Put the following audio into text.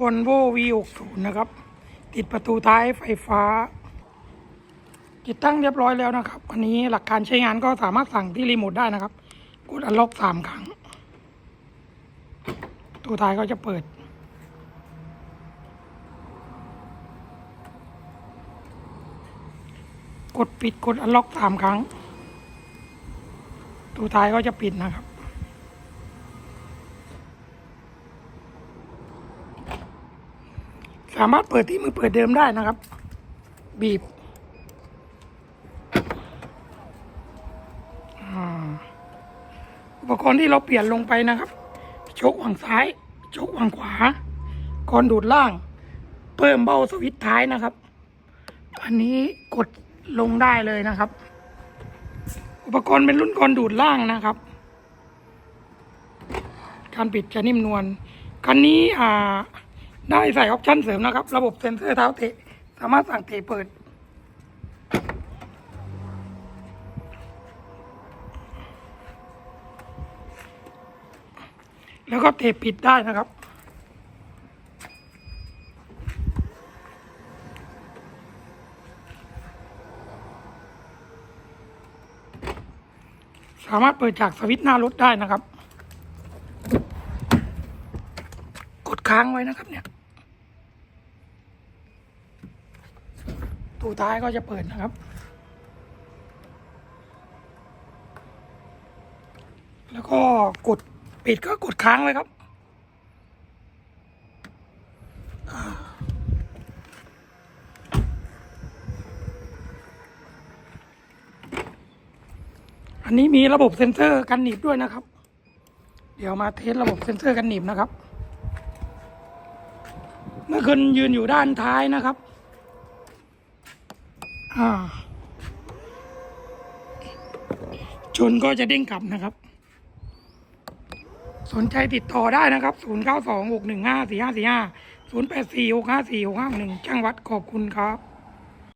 v o l v o V60 นะครับ ติดประตูท้ายไฟฟ้า ติดตั้งเรียบร้อยแล้วนะครับ อันนี้หลักการใช้งานก็สามารถสั่งที่รีโมทได้นะครับ กดอันล็อกสามครั้งประตูท้ายก็จะเปิด กดปิดกดอันล็อกสามครั้งประตูท้ายก็จะปิดนะครับ สามารถเปิดที่มือเปิดเดิมได้นะครับ บีบอุปกรณ์ที่เราเปลี่ยนลงไปนะครับโชกฝั่งซ้ายโชกฝั่งขวากรดูดล่าง เพิ่มเบ้าสวิตช์ท้ายนะครับ อันนี้กดลงได้เลยนะครับ อุปกรณ์เป็นรุ่นกรดูดล่างนะครับ การปิดจะนิ่มนวลคันนี้อ่า ได้ใส่ออปชั่นเสริมนะครับ ระบบเซ็นเซอร์เท้าเตะ สามารถสั่งเตะเปิด แล้วก็เตะปิดได้นะครับสามารถเปิดจากสวิตช์หน้ารถได้นะครับ กดค้างไว้นะครับเนี่ย ตูท้ายก็จะเปิดนะครับ แล้วก็กดปิดก็กดค้างไว้ครับ อันนี้มีระบบเซ็นเซอร์กันหนีบด้วยนะครับ เดี๋ยวมาเทสระบบเซ็นเซอร์กันหนีบนะครับ เมื่อคุณยืนอยู่ด้านท้ายนะครับ ชนก็จะเด้งกลับนะครับ สนใจติดต่อได้นะครับ 0 9 2 6 1 5 4 5 4 5 0 8 4 6 5 4 6 5 1จ้างวัดขอบคุณครับ